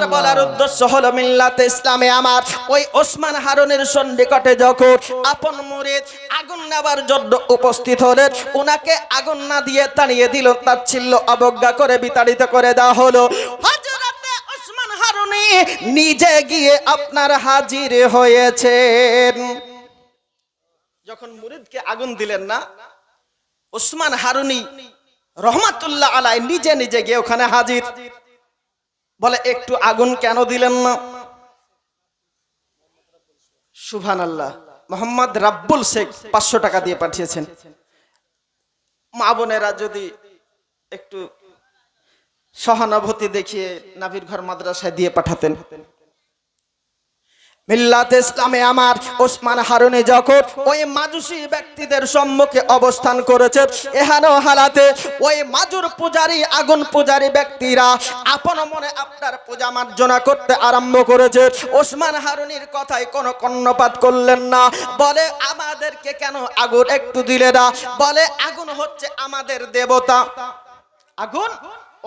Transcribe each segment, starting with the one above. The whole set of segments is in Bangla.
আমার বলার উদ্দেশ্য হলো মিল্লাতে ইসলামে আমার ওই ওসমান হারুনের সন্নিকটে যখন আপন মুরিদ আগুন নেবার জন্য উপস্থিত হলেন, উনাকে আগুন না দিয়ে তাড়িয়ে দিল তাচ্ছিল্য অবজ্ঞা করে বিতাড়িত করে দেওয়া হলো। ওসমান হারুনি নিজে গিয়ে আপনার হাজির হয়েছেন। যখন মুরিদকে আগুন দিলেন না, ওসমান হারুনি রহমাতুল্লাহ আলাই নিজে নিজে গিয়ে ওখানে হাজির। বলে, একটু আগুন কেন দিলেন না? সুভান আল্লাহ মোহাম্মদ রাব্বুল শেখ পাঁচশো টাকা দিয়ে পাঠিয়েছেন। মা বোনেরা যদি একটু সহানুভূতি দেখিয়ে নাভির ঘর মাদ্রাসায় দিয়ে পাঠাতেন। মিল্লাত ইসলামে আমার ওসমান হারুনি যখন ওই মাজুসি ব্যক্তিদের সম্মুখে অবস্থান করেছে, এহানো হালাতে ওই মাজুর পূজারি, আগুন পূজারি ব্যক্তিরা আপন মনে আপনার পূজা মার্জনা করতে আরম্ভ করেছে। ওসমান হারুনির কথায় কোনো কর্ণপাত করলেন না। বলে, আমাদেরকে কেন আগুন একটু দিলে না? বলে, আগুন হচ্ছে আমাদের দেবতা। আগুন?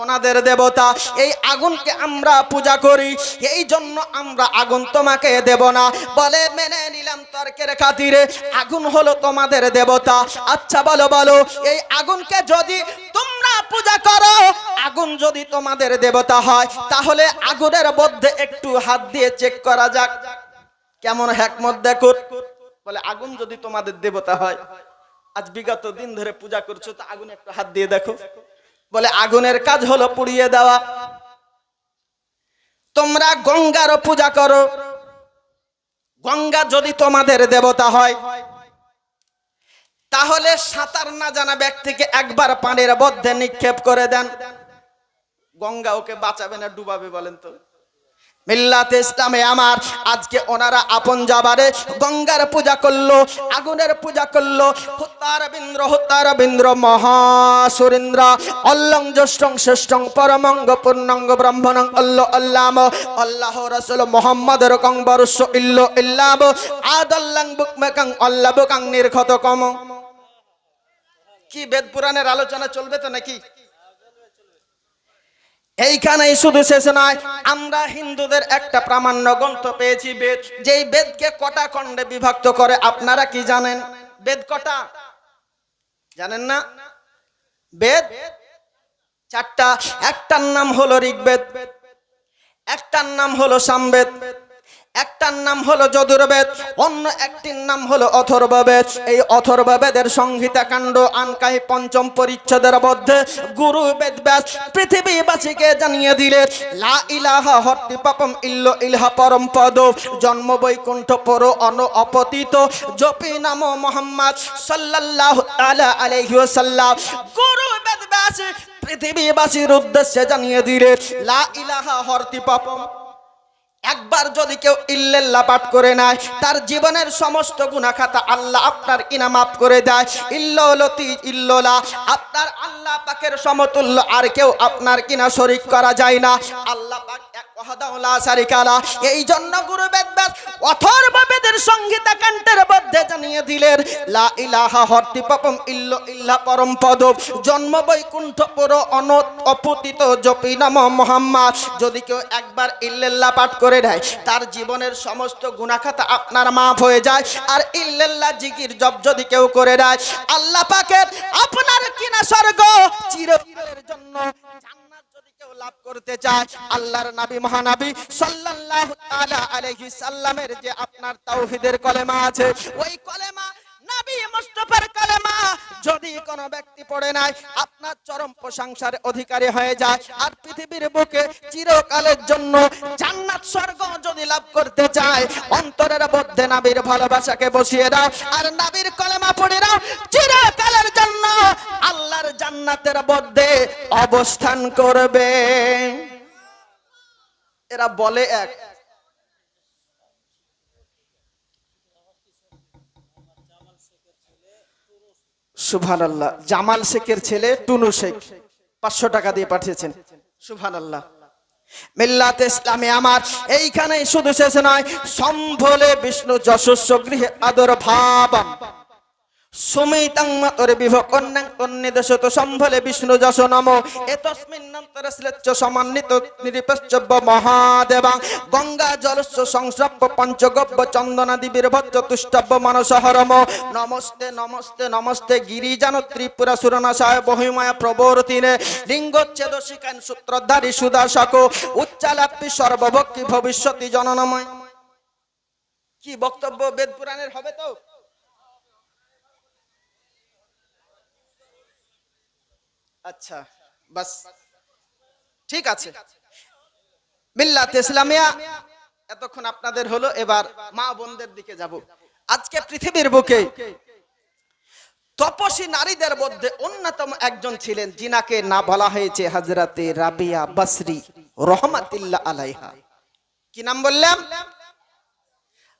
ওনাদের দেবতা, এই আগুনকে আমরা পূজা করি, এই জন্য আমরা আগুন তোমাকে দেব না। বলে মেনে নিলাম তর্কের খাতিরে, আগুন হলো তোমাদের দেবতা। আচ্ছা বলো বলো, এই আগুনকে যদি তোমরা পূজা করো, আগুন যদি তোমাদের দেবতা হয়, তাহলে আগুনের মধ্যে একটু হাত দিয়ে চেক করা যাক। কেমন হ্যাকমত দেখো? বলে, আগুন যদি তোমাদের দেবতা হয়, আজ বিগত দিন ধরে পূজা করছ, তো আগুন একটু হাত দিয়ে দেখো। বলে, আগুনের কাজ হলো পুড়িয়ে দেওয়া। তোমরা গঙ্গারও পূজা করো। গঙ্গা যদি তোমাদের দেবতা হয়, তাহলে সাঁতার না জানা ব্যক্তিকে একবার পানির মধ্যে নিক্ষেপ করে দেন। গঙ্গা ওকে বাঁচাবে না, ডুবাবে বলেন তো। মিল্লাতে ইসলামে আমার। আজকে ওনারা আপন যাবারে গঙ্গার পূজা করল, আগুনের পূজা করল। হুত্তার বিন্দ্র হুত্তার বিন্দ্র, মহাসুরেন্দ্র, অল্লং, জ্যেষ্ঠং, শ্রেষ্ঠং, পরমঙ্গ, পূর্ণঙ্গ, ব্রহ্মণং, অল্ল, অল্লাম আল্লাহ রসুল মোহাম্মদ কং বরস ইল্ল, ইল্লাম, আদল্লাং, বুকমেকাং, অল্লাবকাং নির্ঘত কম কি বেদ পুরাণের আলোচনা চলবে তো নাকি? এইখানেই শুধু শেষ নয়, আমরা হিন্দুদের একটা প্রামাণ্য গ্রন্থ পেয়েছি বেদ। যেই বেদকে কটা খণ্ডে বিভক্ত করে, আপনারা কি জানেন? বেদ কটা? জানেন না? বেদ চারটা। একটার নাম হলো ঋগ্বেদ, একটার নাম হলো সামবেদ একটার নাম হলো যদুর্বেদ, অন্য একটির নাম হলো অথর্ববেদ। এই অথর্ববেদের সংহিতা কাণ্ড আনকাই পঞ্চম পরিচ্ছদের মধ্যে গুরু বেদ ব্যাস পৃথিবীবাসীকে জানিয়ে দিলে, লা ইলাহা হট্টি পাপম ইল্ল ইলহা পরম পদ, জন্ম বৈকুণ্ঠ পর অন অপতিত, জপি নাম মোহাম্মদ সাল্লাল্লাহু তাআলা আলাইহি ওয়াসাল্লাম। গুরু বেদ ব্যাস পৃথিবীবাসীর উদ্দেশ্যে জানিয়ে দিলে, লা ইলাহা হরতি পাপম একবার যদি কেউ ইল্লাল্লাহ পাঠ করে নেয়, তার জীবনের সমস্ত গুনাখাতা আল্লাহ আপনার কিনা মাফ করে দেয়। ইল্লতি ইল্লা আপনার আল্লাহ পাকের সমতুল্য আর কেউ আপনার কিনা শরিক করা যায় না। আল্লাহ পাক এই জন্য গুরু বেদ ব্যাস অথর্ব বেদের সংহিতা মধ্যে জানিয়ে দিলেন, লা ইলাহা হরতি পরম পদ জন্ম বৈকুণ্ঠ পুর অনত অপতিত জপি নাম মোহাম্মদ। যদি কেউ একবার ইল্লাল্লাহ পাঠ করে দেয় তার জীবনের সমস্ত গুনাখাতা আপনার মাফ হয়ে যায়। আর ইল্লাল্লাহ জিকির জব যদি কেউ করে দেয় আল্লাহ পাকের আপনার কিনা স্বর্গ চিরদিনের জন্য লাভ করতে চায়। আল্লাহর নবী, মহানবী সাল্লাল্লাহু তাআলা আলাইহি সাল্লামের যে আপনার তাওহীদের কলেমা আছে, ওই কলেমা যদি কোন ব্যক্তি পড়ে নাই, আপনার চরম প্রশংসার অধিকারী হয়ে যায়। আর পৃথিবীর বুকে চিরকালের জন্য জান্নাত স্বর্গ যদি লাভ করতে চায়, অন্তরের মধ্যে নবীর ভালোবাসাকে বসিয়ে দাও। আর নবীর কলেমা পড়ে দাও চিরকালের জন্য আল্লাহর জান্নাতের মধ্যে অবস্থান করবে। এরা বলে এক সুভান আল্লাহ জামাল শেখের ছেলে টুনু শেখ, পাঁচশো টাকা দিয়ে পাঠিয়েছেন। সুভান আল্লাহ আমার শুধু শেষ নয়, সম্ভলে বিষ্ণু যশস্ব গৃহে আদর ভাবাম। সুমিতাং মাতরে বিভক অন্যাং তন্নিদেশত সম্ভলে সমান্বিত সংস্রব্য পঞ্চগব্য চন্দনাদি নমস্তে নমস্তে নমস্তে, গিরিজান ত্রিপুরা সুরনাশায় প্রবর্তিনে। লিঙ্গচ্ছেদ শিকান সূত্রধারী সুদাসক উচ্চালাপি সর্বভক্তি ভবিষ্যতি জননময়। কি বক্তব্য বেদ পুরাণের হবে তো? আচ্ছা বাস। ঠিক আছে। মিল্লাত ইসলামিয়া, এতক্ষণ আপনাদের হলো, এবার মা বোনদের দিকে যাব। আজকে পৃথিবীর বুকে তপসী নারীদের মধ্যে অন্যতম একজন ছিলেন জিনাকে না বলা হয়েছে হাজরাতে রাবিয়া বাসরি রহমাতিল্লাহ আলাইহা। কি নাম বললাম?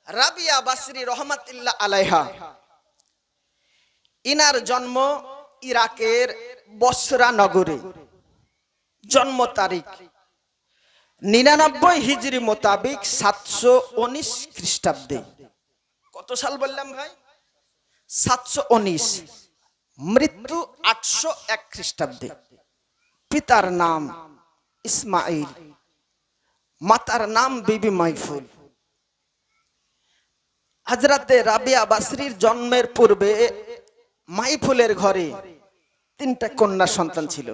রাবিয়া বাসরি রহমাতিল্লাহ আলাইহা। ইনার জন্ম ইরাকের বসরা নগরে। জন্ম তারিখ নিরানব্বই হিজরি মোতাবিক সাতশো উনিশ খ্রিস্টাব্দে। কত সাল বললাম ভাই? সাতশো উনিশ। মৃত্যু আটশো এক খ্রিস্টাব্দে। পিতার নাম ইসমাইল মাতার নাম বিবি মাইফুল। হাজরাতে রাবিয়া বাসরির জন্মের পূর্বে মাইফুলের ঘরে তিনটা কন্যা সন্তান ছিল।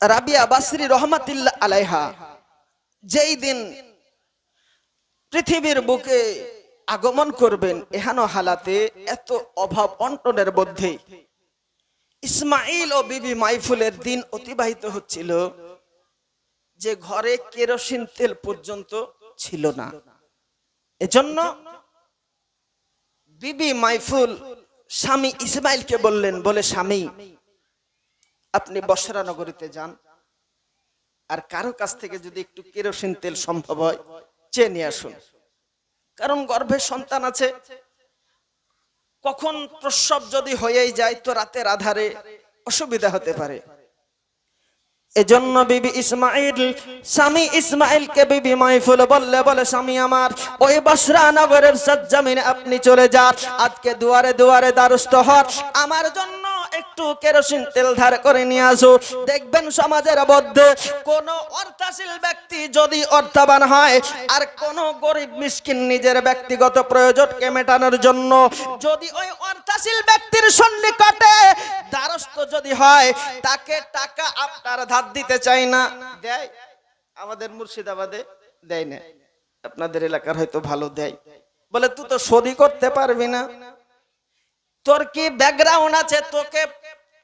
রাবিয়া বাসরি রহমাতিল্লাহ আলাইহা যেই দিন পৃথিবীর বুকে আগমন করবেন, এহানো হালাতে এত অভাব অন্টনের মধ্যে ইসমাইল ও বিবি মাইফুলের দিন অতিবাহিত হচ্ছিল যে ঘরে কেরোসিন তেল পর্যন্ত ছিল না। এজন্য বিবি মাইফুল স্বামী ইসমাইলকে বললেন, বলে, স্বামী, আপনি বসরা নগরীতে যান। আর কারও কাছ থেকে যদি একটু কেরোসিন তেল সম্ভব হয়, চেয়ে নিয়ে আসুন। কারণ গর্ভে সন্তান আছে। কখন প্রসব যদি হয়েই যায়, তো রাতের আধারে অসুবিধা হতে পারে। এজন্য বিবি ইসমাইল, স্বামী ইসমাইলকে বিবি মাইফুল বললে, বলে, স্বামী আমার, ওই বসরা নগরের সজ্জামিনে আপনি চলে যান। আজকে দুয়ারে দুয়ারে দ্বারস্থ হন। আমার জন্য একটু কেরোসিন তেল ধার করে নিয়ে আসো। দেখবেন সমাজের মধ্যে কোন অর্থাশীল ব্যক্তি যদি অর্থবান হয়, আর কোন গরিব মিসকিন নিজের ব্যক্তিগত প্রয়োজনকে মেটানোর জন্য যদি ওই অর্থাশীল ব্যক্তির সন্নিকটে দ্বারস্থ যদি হয়, তাকে টাকা আপনার ধার দিতে চাই না। দেয়? আমাদের মুর্শিদাবাদে দেয় না। আপনাদের এলাকার হয়তো ভালো দেয়। বলে, তুই তো সদি করতে পারবি না। তোর কি ব্যাকগ্রাউন্ড আছে? তোকে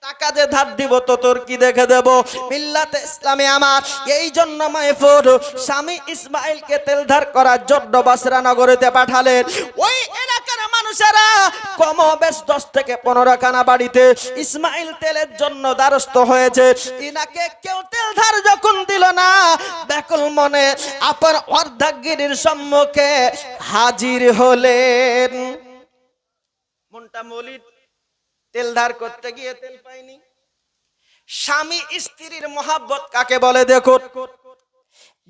টাকা যে ধার দিব, তো তোর কি দেখে দেব? মিল্লাতে ইসলামে আমার। এই জন্য মাইফুর স্বামী ইসমাইলকে তেল ধার করার জন্য পাঠালেন। ওই এলাকার মানুষেরা কম বেশ দশ থেকে পনেরো বাড়িতে ইসমাইল তেলের জন্য দ্বারস্থ হয়েছে। কেউ তেল ধার যখন দিল না মনে অর্ধাগিরির সম্মুখে হাজির হলেন। মনটা মলিদ তেল ধার করতে গিয়ে তেল পাইনি। স্বামী স্ত্রীর মহাব্বত কাকে বলে দেখুন?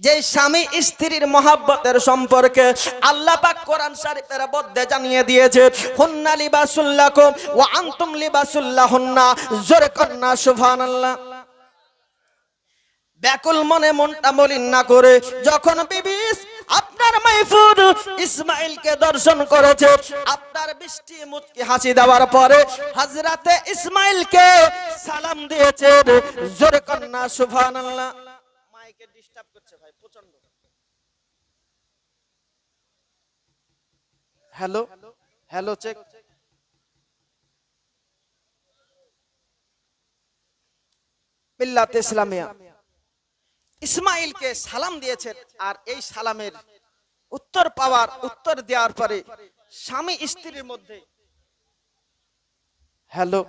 যে স্বামী স্ত্রীর মহাব্বতের সম্পর্কে আল্লাহ পাক কোরআন শরীফের মধ্যে জানিয়ে দিয়েছে, হুন্না লিবাসুল্লাকুম ওয়া আনতুম লিবাসুল্লাহুন্না। জোরে কন্না সুবহানাল্লাহ। ব্যাকুল মনে মনটা মলিন না করে যখন বিবি আপনার মাইফুর ইসমাইলকে দর্শন করেছে। আপনার বৃষ্টি মুচকি হাসি দেওয়ার পরে হাজরাতে ইসমাইলকে সালাম দিয়েছে। জোরে কন্যা, সুবহানাল্লাহ। মাইকে ডিস্টার্ব করছে ভাই প্রচণ্ড হ্যালো হ্যালো চেক মিল্লাতে ইসলামিয়া। ইসমাইলকে সালাম দিয়েছেন আর এই সালামের উত্তর পাওয়ার উত্তর দেওয়ার পরে স্বামী স্ত্রীর মধ্যে, হ্যালো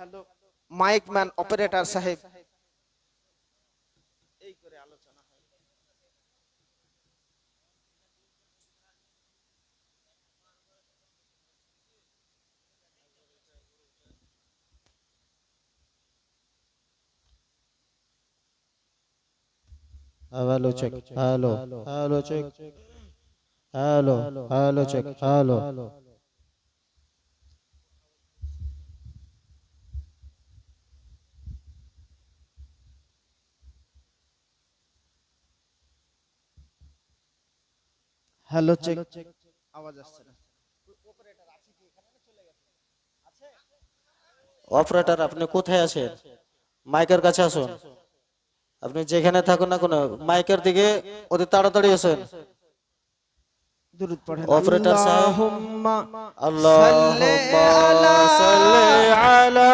মাইক ম্যান অপারেটর সাহেব आलोचक हेलो आलोचक हेलो आलोचक हेलो हेलो चेक चेक आवाज़ आ रहा है ऑपरेटर আছে কি এখানে চলে গেছে আছে অপারেটর আপনি কোথায় আছেন? মাইকের কাছে আসুন। আপনি যেখানে থাকুন না কোনো মাইকের দিকে অতি তাড়াতাড়ি আসেন। অপারেটর সাহেব আল্লাহুম্মা সাল্লি আলা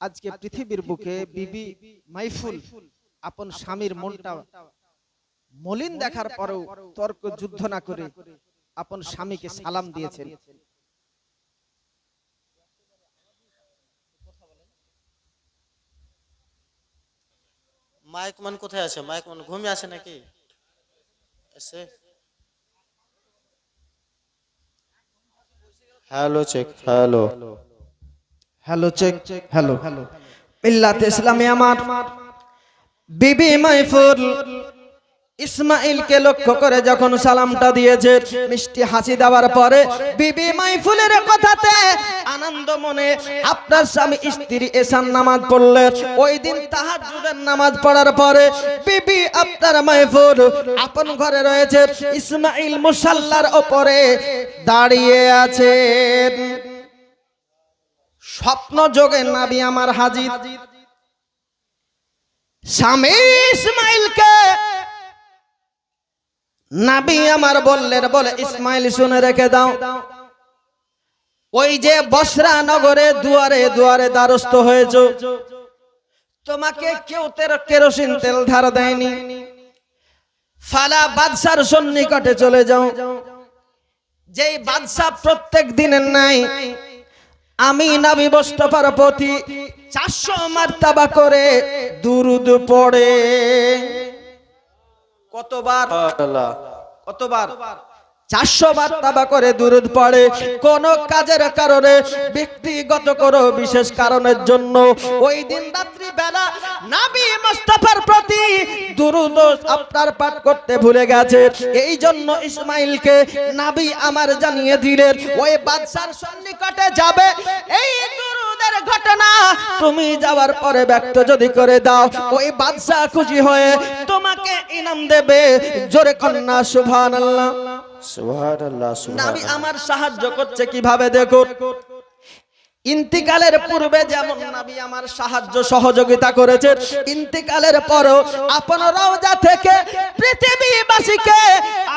আজকে পৃথিবীর বুকে বিবি মাইফুল আপন স্বামীর মনটা মলিন দেখার পরেও তর্ক যুদ্ধ না করে আপন স্বামীকে সালাম দিয়েছেন। মাইক মান কোথায় আছে? মাইক মান ঘুমিয়ে আছে নাকি? এসে hello check hello. Hello check hello. মিল্লাতে ইসলামে আমার বিবি মাইফুল ইসমাইলকে লক্ষ্য করে যখন সালামটা দিয়েছে, মিষ্টি হাসি দেওয়ার পরে, বিবি মাইফুলের কথাতে আনন্দ মনে, আপনার স্বামী স্ত্রী এসান নামাজ পড়লে, ওই দিন তাহাজ্জুদের নামাজ পড়ার পরে, বিবি, আপনার মাইফুল আপন ঘরে রয়েছে, ইসমাইল মুসাল্লার ওপরে দাঁড়িয়ে আছেন স্বপ্ন যোগে নাবি আমার হাজির। স্বামী ইসমাইলকে নাবি আমার বললেন, বলে, ইসমাইল শুনে রেখে দাও। ওই যে বসরা নগরে দুয়ারে দুয়ারে দ্বারস্থ হয়েছ। তোমাকে কেউ কেরোসিন তেল ধার দেয়নি। ফালা বাদশার সন্নিকটে চলে যাও। যেই বাদশা প্রত্যেক দিনের নাই আমি নাবি মোস্তফার প্রতি চারশো মার্তাবা করে দুরুদ পড়ে। কতবার? কতবার? চারশো বার তাবা করে দুরুদ পড়ে কোন কাজের কারণে ব্যক্তিগত কোনো বিশেষ কারণের জন্য ওই দিন রাত্রি বেলা নাবি মোস্তফার প্রতি দুরুদ আপনার পাঠ করতে ভুলে গেছে। এই জন্য ইসমাইলকে নাবি আমার জানিয়ে দিলেন ওই বাদশার সন্নিকটে যাবে এই ঘটনা তুমি যাওয়ার পরে ব্যক্ত যদি করে দাও ওই বাদশাহ খুশি হয়ে তোমাকে ইনাম দেবে। জোরে কন্যা সুবহানাল্লাহ। সুবহানাল্লাহ আমি আমার সাহায্য করছে কীভাবে দেখো ইন্তিকালের পূর্বে যেমন নাবি আমার সাহায্য সহযোগিতা করেছে ইন্তিকালের পরও আপন রওজা থেকে পৃথিবীবাসীকে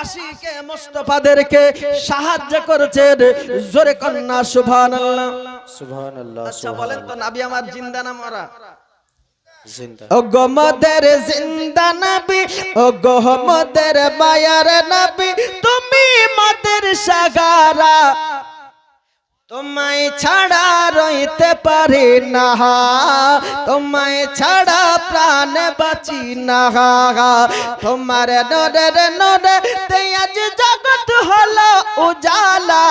আশিকে মুস্তফাদেরকে সাহায্য করেছেন জোরে কন্যা সুবহানাল্লাহ। সুবহানাল্লাহ আচ্ছা বলেন তো নাবি আমার জিন্দা না মরা? গোমদের জিন্দা নবী ও গোমদের মায়ার নবী তুমি মদের সাগারা। তোমায় ছাড়া রইতে পারি না। তোমায় ছাড়া প্রাণ বাঁচি না। তোমার নরের নরে আজ জগৎ হলো উজালা।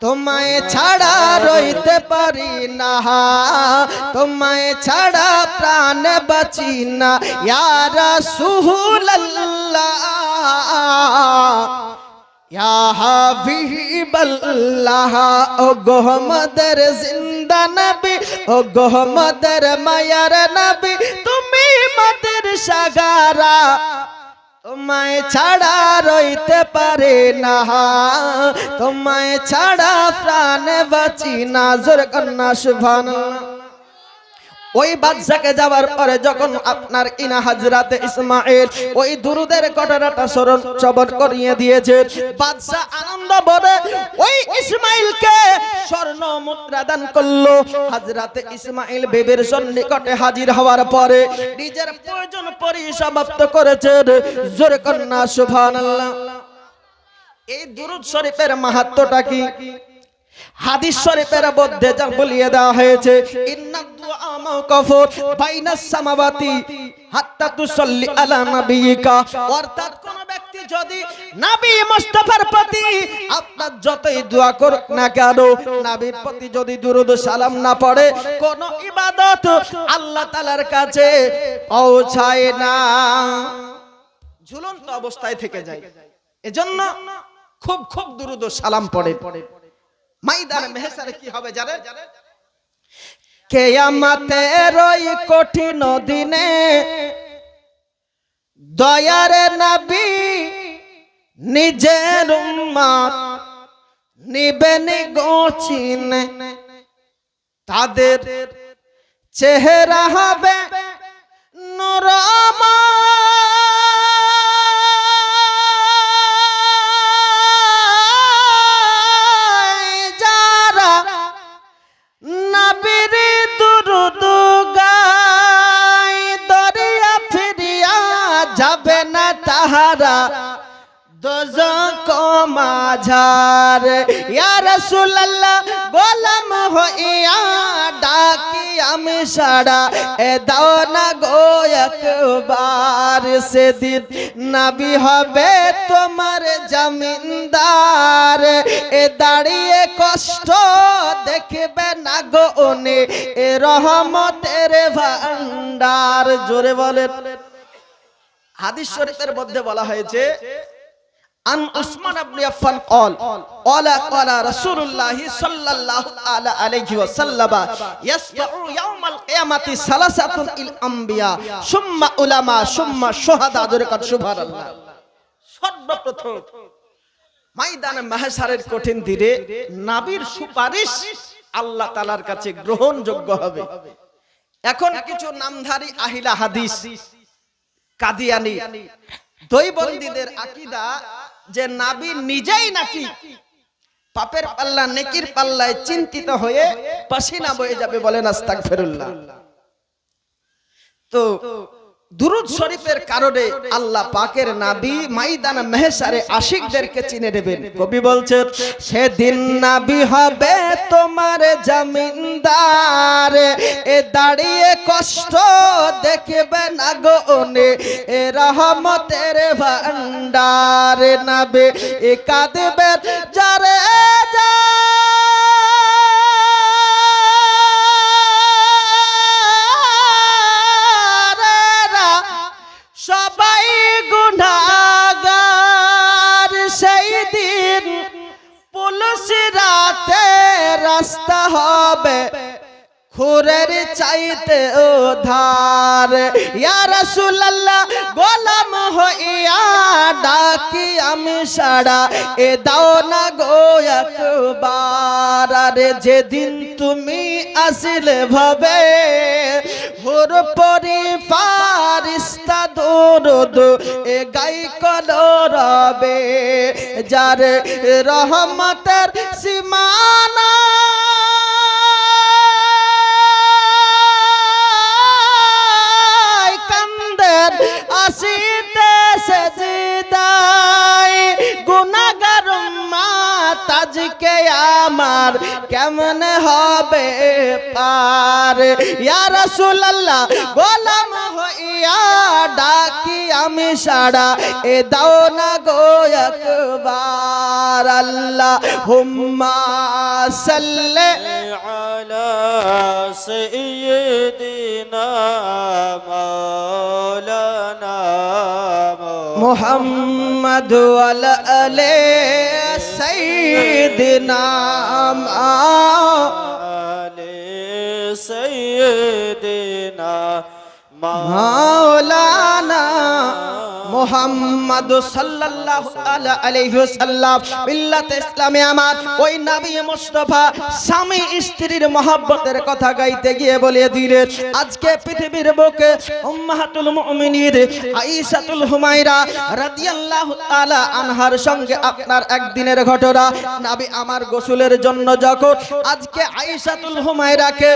তোমায় ছাড়া রইতে পারি না। তোমায় ছাড়া প্রাণ বাঁচি না। ইয়ারা ইয়া ও গোহমদের জিন্দা নবী ও গোহমদের মায়ার নবী, তুমি মদের সাগারা। তোমায় ছাড়া রইতে পারে না। তোমায় ছাড়া প্রাণ বাঁচি না। জোর কন্যা, সুবহানাল্লাহ। ওই বাদশাকে যাওয়ার পরে যখন আপনার ইনা হাজরাতে ইসমাইল ওই দুরুদের ঘটনাটা স্মরণ চবর করিয়ে দিয়েছে, বাদশা আনন্দ বলে ওই ইসমাইলকে স্বর্ণ মুদ্রা দান করল। হাজরাতে ইসমাইল বেবের সন্নিকটে হাজির হওয়ার পরে নিজের প্রয়োজন পরিসমাপ্ত করেছেন জোরে কন্যা, সুবহানাল্লাহ। এই দুরুদ শরীফের মাহাত্মটা কি? হাদিস শরীফের মধ্যে যা বলিয়ে দেওয়া হয়েছে ইন্না সামাওয়াতি, হাত্তা তুসাল্লি আলা নাবিয়িকা। অর্থাৎ কোন ব্যক্তি যদি মুস্তাফার প্রতি আপনার যতই দোয়া করুক না কেন প্রতি যদি দুরূদ সালাম না পড়ে, কোন ইবাদত আল্লাহ তাআলার কাছে পৌঁছায় না। ঝুলন্ত অবস্থায় থেকে যায়। এজন্য খুব খুব দুরুদ সালাম পড়ে। মাইদান মেহসারে কি হবে জানেন? কেয়ামতের ওই কঠিন দিনে দয়ার নবী নিজের উম্মত নিবেন গোচিনে। তাদের চেহারা হবে নুরময় রাসূলুল্লাহ, গোলাম হইয়া ডাকি আমি এ দাও না সেদিন নবী হবে তোমার জমিনদার। এ দাঁড়িয়ে কষ্ট দেখবে না গো ওনে এ রহমতের ভান্ডার জোরে বলেন। হাদিস শরীফের মধ্যে বলা হয়েছে আন উসমান আবনে আফফান কল ওয়ালা ক্বালা রাসূলুল্লাহ সাল্লাল্লাহু আলাইহি ওয়াসাল্লাম ইয়াসবাউ ইয়াউমাল কিয়ামাতি সালাসাতুন ইল আমবিয়া, সুম্মা উলামা, সুম্মা শুহাদা দরকার সুবহানাল্লাহ। সর্বপ্রথম ময়দানে মাহশারের কঠিন দিনে নাবির সুপারিশ আল্লাহ তাআলার কাছে গ্রহণযোগ্য হবে। এখন কিছু নামধারী আহিলা হাদিস, কাদিয়ানি, দৈবন্দীদের আকীদা যে নাবি নিজেই নাকি পাপের পাল্লা, নেকির পাল্লায় চিন্তিত হয়ে পাসিনা বয়ে যাবে বলেন আস্তাগফিরুল্লাহ। তো দুরুদ শরীফের কারণে আল্লাহ পাকের নাবি মাইদান মেহসারে আশিকদেরকে চিনে নেবেন। কবি বলছেন, সেদিন নাবি হবে তোমার জমিনদার, এ দাঁড়িয়ে কষ্ট দেখবে না গোনে এ রহমতের ভান্ডার নাবে এ কাঁদবে যারে যারা সবাই সেই দিন পুলিশ রাতে রাস্তা হবে। খুরের চাইতে উধার ইয়া রাসূলুল্লাহ, গোলাম হইয়া ডাকি আমি সাড়া। এ দাও না গো একবার। যেদিন তুমি আসিলে ভাবে হুর পরি ফারিস্তা দরুদ, এ গাই কলরবে যার রহমতের সীমানা আজকে আমার কেমন হবে পার? ইয়ার সুল্লাহ গোলাম হইয়া ডাকি আমি সাড়া। এ দাও না গো একবার আল্লাহ। হুম্মা সাল্লে আলা সাইয়্যিদিনা মাওলানা মুহাম্মদ ওয়ালা আলাইহি سيدنا آل سيدنا مولانا মোহাম্মদ সাল্লাল্লাহু আলাইহি ওয়াসাল্লাম, মিল্লাত ইসলামে আমার ওই নবী মুস্তাফা স্বামী স্ত্রীর মহব্বতের কথা গাইতে গিয়ে বলে দিলেন, আজকে পৃথিবীর বুকে উম্মাহাতুল মুমিনিন আয়েশাতুল হুমায়রা রাদিয়াল্লাহু তাআলা আনহার সঙ্গে আপনার একদিনের ঘটনা। নবী আমার গোসলের জন্য যখন আজকে আয়েশাতুল হুমায়রাকে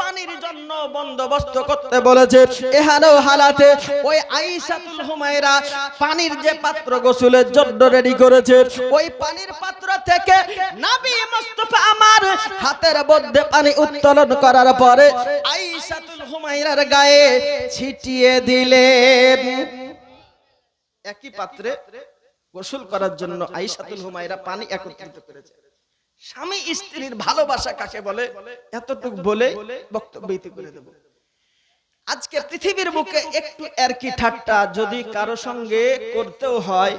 পানির জন্য বন্দোবস্ত করতে বলেছে এহানো হালাতে ওই আইসাতুল হুমায়রা পানির যে পাত্র গোসলের জন্য রেডি করেছে, ওই পানির পাত্র থেকে নবী মুস্তাফা আমার হাতের মধ্যে পানি উত্তোলন করার পরে আইসাতুল হুমায়রার গায়ে ছিটিয়ে দিলেন। একই পাত্রে গোসল করার জন্য আইসাতুল হুমায়রা পানি একত্রিত করেছে। স্বামী স্ত্রীর ভালোবাসা কাকে বলে? এতটুকু বলে বক্তব্য করে দেব। আজকে পৃথিবীর বুকে একটু আর কি ঠাট্টা যদি কারও সঙ্গে করতেও হয়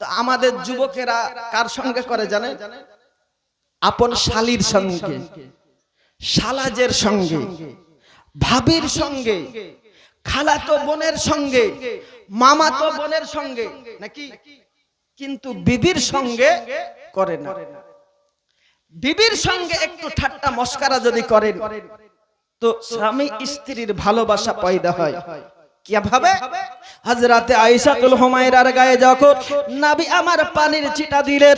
তো আমাদের যুবকেরা কার সঙ্গে করে জানে আপন শালির সঙ্গে শালাজের সঙ্গে ভাবির সঙ্গে খালাতো বোনের সঙ্গে মামাতো বোনের সঙ্গে নাকি? কিন্তু বিবির সঙ্গে করে না। বিবির সঙ্গে একটু ঠাট্টা মস্কারা যদি করেন তো স্বামী স্ত্রীর ভালোবাসা পয়দা হয়। আমার পানির ছিটা দিলেন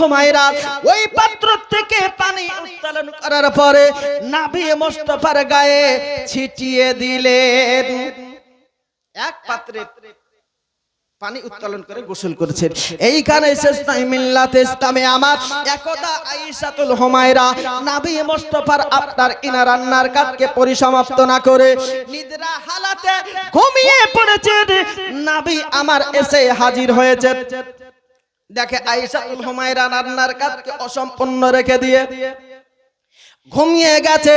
হুমায়রা ওই পাত্র থেকে পানি করার পরে গায়ে ছিটিয়ে দিলেন। এক পাত্রে পানি উত্তোলন করে গোসল করেছেন। এইখানে শেষ নাই মিল্লাতে ইসলামে আমার একদা আয়েশাতুল হুমায়রা নবী মুস্তাফার আপনার ইনা রান্নার কাজকে পরিসমাপ্ত না করে নিদ্রা হালাতে ঘুমিয়ে পড়েছেন। নবী আমার এসে হাজির হয়েছে। দেখে আয়েশাতুল হুমায়রা রান্নার কাজকে অসম্পূর্ণ রেখে দিয়ে ঘুমিয়ে গেছে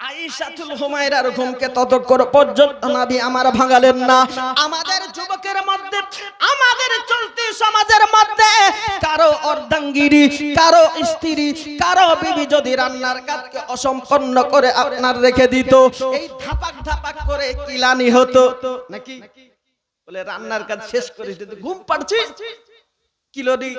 আইসাতুল হুমায়রার ঘুমকে ততক্ষণ পর্যন্ত নবী আমার ভাঙালেন না। আমাদের যুবকের মধ্যে, আমাদের চলতি সমাজের মধ্যে কারও অর্ধাঙ্গিনী, কারও স্ত্রী, কারও বিবি যদি রান্নার কাজকে অসম্পন্ন করে আপনার রেখে দিত, এই ধাপাক ধাপাক করে কিলানি হতো। নাকি? বলে, রান্নার কাজ শেষ করে দিতে ঘুম পাড়ছি কিলোরি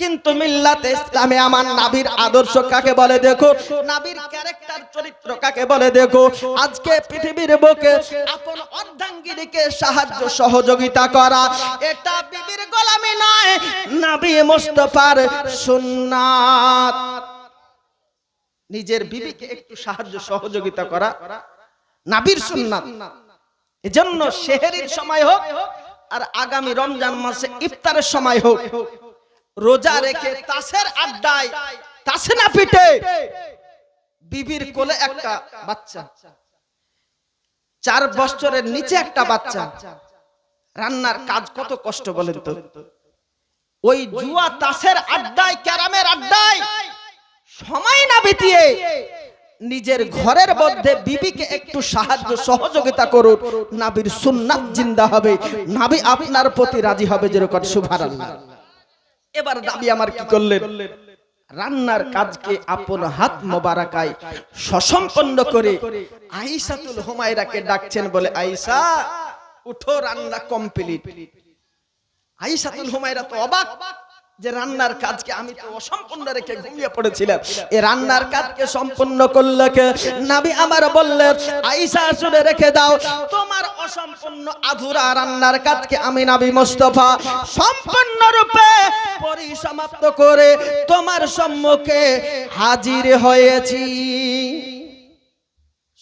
কিন্তু মিল্লাতে ইসলামে আমার নাবির আদর্শ কাকে বলে দেখো? নাবির ক্যারেক্টার চরিত্র কাকে বলে দেখো? আজকে পৃথিবীর বুকে আপন অর্ধাঙ্গিনীকে সাহায্য, সহযোগিতা করা, এটা বিবির গোলামি নয় নাবি মুস্তাফার সুন্নাত। নিজের বিবিকে একটু সাহায্য, সহযোগিতা করা নাবির সুন্নাত। এজন্য সেহেরির সময় হোক আর আগামী রমজান মাসে ইফতারের সময় হোক রোজা রেখে তাসের আড্ডায় তাসে না পিটে বিবির কোলে একটা বাচ্চা। চার বছরের নিচে একটা বাচ্চা। রান্নার কাজ কত কষ্ট বলেন তো? ওই জুয়া তাসের আড্ডায় ক্যারামের আড্ডায় সময় না বিতিয়ে নিজের ঘরের মধ্যে বিবিকে একটু সাহায্য সহযোগিতা করুন। নাবির সুন্নাত জিন্দা হবে। নাবি আপনার প্রতি রাজি হবে যেরকম সুবহানাল্লাহ। এবার দাবি আমার কি করলেন? রান্নার কাজকে আপন হাত মোবারকায় সসম্পন্ন করে আইসাতুল হুমায়রাকে ডাকছেন বলে আইসা উঠো রান্না কমপ্লিট। আইসাতুল হুমায়রা তো অবাক। যে রান্নার কাজকে আমি তো অসম্পূর্ণ রেখে ঘুমিয়ে পড়েছিলাম। এ রান্নার কাজকে সম্পূর্ণ করলে নাবি আমার বললেন আইসা শুনে রেখে দাও, তোমার অসম্পূর্ণ আধুরা রান্নার কাজকে আমি নাবি মোস্তফা সম্পূর্ণ রূপে পরিসমাপ্ত করে তোমার সম্মুখে হাজির হয়েছি।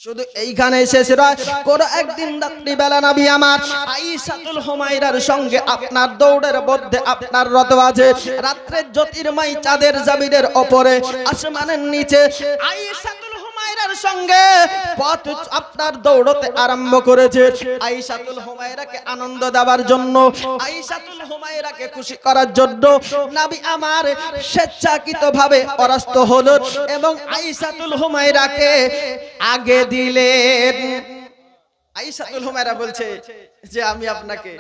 শুধু এইখানে শেষ রয় কোন একদিন রাত্রি বেলা নাবি আমার আইসাতুল হুমাইরার সঙ্গে আপনার দৌড়ের মধ্যে আপনার রত আছে রাত্রের জ্যোতির্ময় চাঁদের জামিনের ওপরে আসমানের নিচে আইসাতুল হুমায়রার সঙ্গে পথ আপনার দৌড়তে আরম্ভ করেছে। আইসাতুল হুমায়রাকে আনন্দ দেওয়ার জন্য আইসাতুল হুমায়রাকে খুশি করার জন্য নাবি আমার স্বেচ্ছাকৃতভাবে পরাস্ত হলো এবং আইসাতুল হুমায়রাকে আগে দিলেন। আইসাতুল হুমায়রা বলছে যে, আমি আপনাকে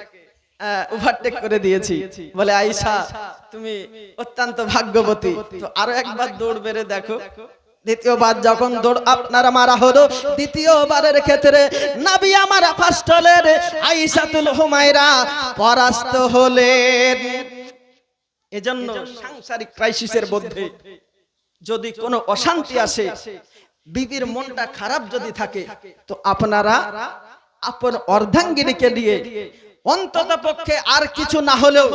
ওভারটেক করে দিয়েছি। বলে আইসা তুমি অত্যন্ত ভাগ্যবতী। তো আরও একবার দৌড় বেড়ে দেখো। দ্বিতীয়বার যখন দৌড় আপনারা মারা হলো, দ্বিতীয়বারের ক্ষেত্রে নাবি আমার হলেন আইসাতুল হুমায়রা পরাস্ত হলেন। এজন্য সাংসারিক ক্রাইসিসের মধ্যে যদি কোনো অশান্তি আসে, বিবির মনটা খারাপ যদি থাকে, তো আপনারা আপন অর্ধাঙ্গিনীকে নিয়ে অন্তত পক্ষে আর কিছু না হলেও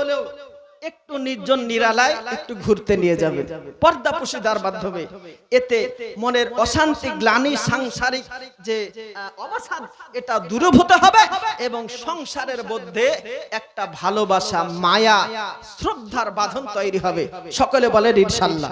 একটু নির্জন নিরালায় একটু ঘুরতে নিয়ে যাবে। পর্দা পুশিদার মাধ্যমে। এতে মনের অশান্তি, গ্লানি, সাংসারিক যে অবসাদ, এটা দূরভূত হবে এবং সংসারের মধ্যে একটা ভালোবাসা, মায়া, শ্রদ্ধার বাঁধন তৈরি হবে। সকলে বলেন ইনশাল্লাহ।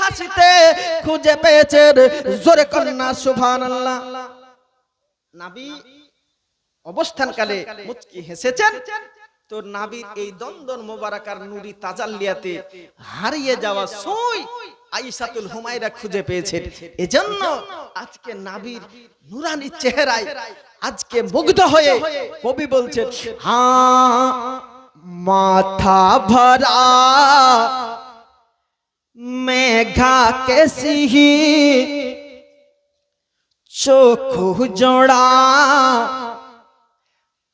হাসিতে খুঁজে পেয়েছেন জোরে কন্যা নাবি অবস্থানকালে মুচকি হেসেছেন। তো নাবির এই দন্দন মোবারকার নুরি তাজাল্লিয়াতে হারিয়ে যাওয়া সই আইসাতুল হুমায়রা খুঁজে পেয়েছেন এজন্য আজকে নাবির নুরানি চেহারায় আজকে মুগ্ধ হয়ে কবি বলছেন হ্যাঁ মাথা ভরা मेघा कैसी ही चोख जोड़ा,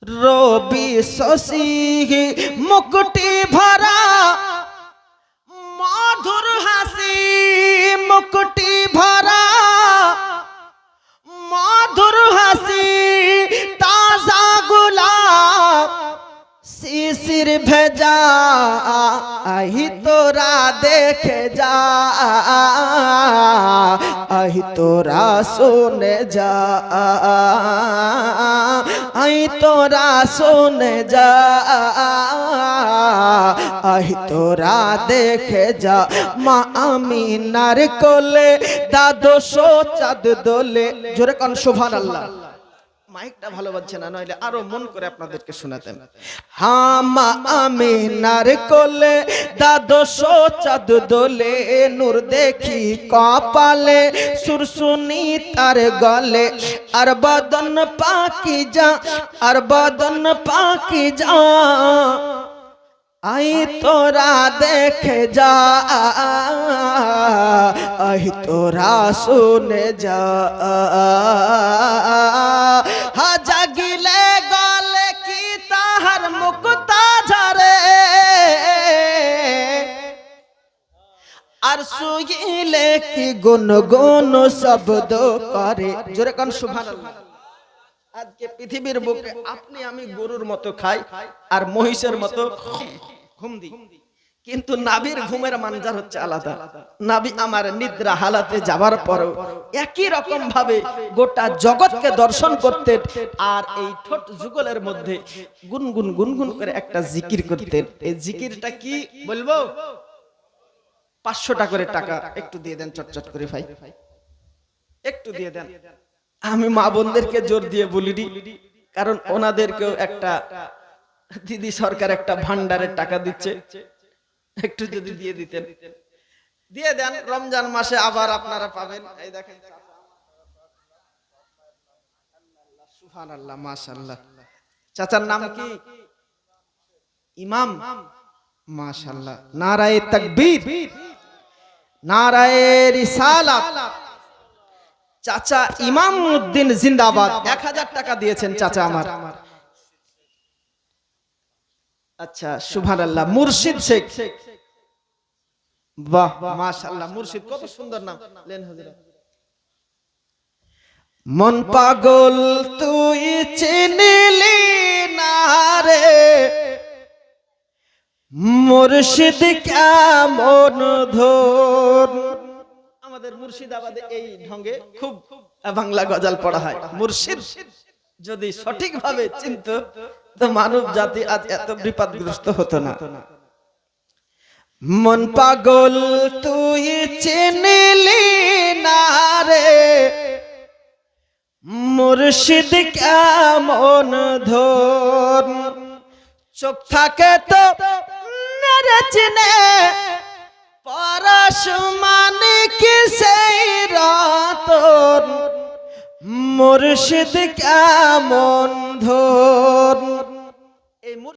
रोबी सोसी मुकुटी भरा, मधुर हसी, मुकुटी भरा, मधुर हसी, ताज़ा गुलाब सीसिर भेज আহি তোরা দেখে যা। আহি তোরা শুনে যা। আহি তোরা শুনে যা। আহি তোরা দেখে যা। মা আমিনার কোলে দাদশো চাঁদ দোলে। জোরে কন শোভান আল্লাহ মাইকটা ভালো বাজছে না, নইলে আরও মন করে আপনাদেরকে শোনাতেন। হামা আমি নার কোলে দাদশো চাঁদ দোলে, নূর দেখি কপালে, সুরসুনি তার গলে। আর বদন পাকি যা, আর বদন পাকি যা। আই তোরা দেখে যা, আই তোরা শুনে যা। জাগিলে গলে কি তাহার মুক্তা ঝরে আর শুইলে কি গুন গুন শব্দ করে? জোরে কান, সুবহানাল্লাহ। আজকে পৃথিবীর বুকে আপনি আমি গরুর মতো খাই আর মহিষের মতো ঘুম দিই। কিন্তু নাবির ঘুমের মানজার হচ্ছে আলাদা। নাবি আমার নিদ্রা হালাতে যাবার পরও একই রকম ভাবে গোটা জগৎকে দর্শন করতেন আর এই ঠোঁট যুগলের মধ্যে গুনগুন গুনগুন করে একটা জিকির করতেন। এই জিকিরটা কি বলব? পাঁচশো টাকা করে টাকা। একটু দিয়ে দেন চটচট করে ভাই। একটু দিয়ে দেন। আমি মা বোনদেরকে জোর দিয়ে বলিনি, কারণ ওনাদেরকেও একটা দিদি সরকার একটা ভান্ডারের টাকা দিচ্ছে। একটু যদি দিয়ে দিতেন। দিয়ে দেন, রমজান মাসে আবার আপনারা পাবেন। এই দেখেন মাশাআল্লাহ। চাচার নাম কি? ইমাম? নারায়ে তাকবীর। নারায়ে রিসালাত। চাচা ইমাম উদ্দিন জিন্দাবাদ, এক হাজার টাকা দিয়েছেন চাচা আমার। আচ্ছা সুভান আল্লাহ মুর্শিদ শেখ। বাহ, মাশাআল্লাহ, মুর্শিদ, কত সুন্দর নাম। মন পাগল তুই চিনিলি না রে। মুর্শিদ কেমন ধর আমাদের মুর্শিদাবাদে এই ঢঙ্গে খুব বাংলা গজাল পড়া হয়। মুর্শিদ যদি সঠিকভাবে চিনত, তো মানব জাতি আজ এত বিপদগ্রস্ত হতো না। মন পাগল, তুই চিনিলি না রে? মুর্শিদ কেমন ধর চোখ থাকে তো নেড়ে চিনে পরশুমানে কি সেই রাতন? মুর্শিদ কেমন ধর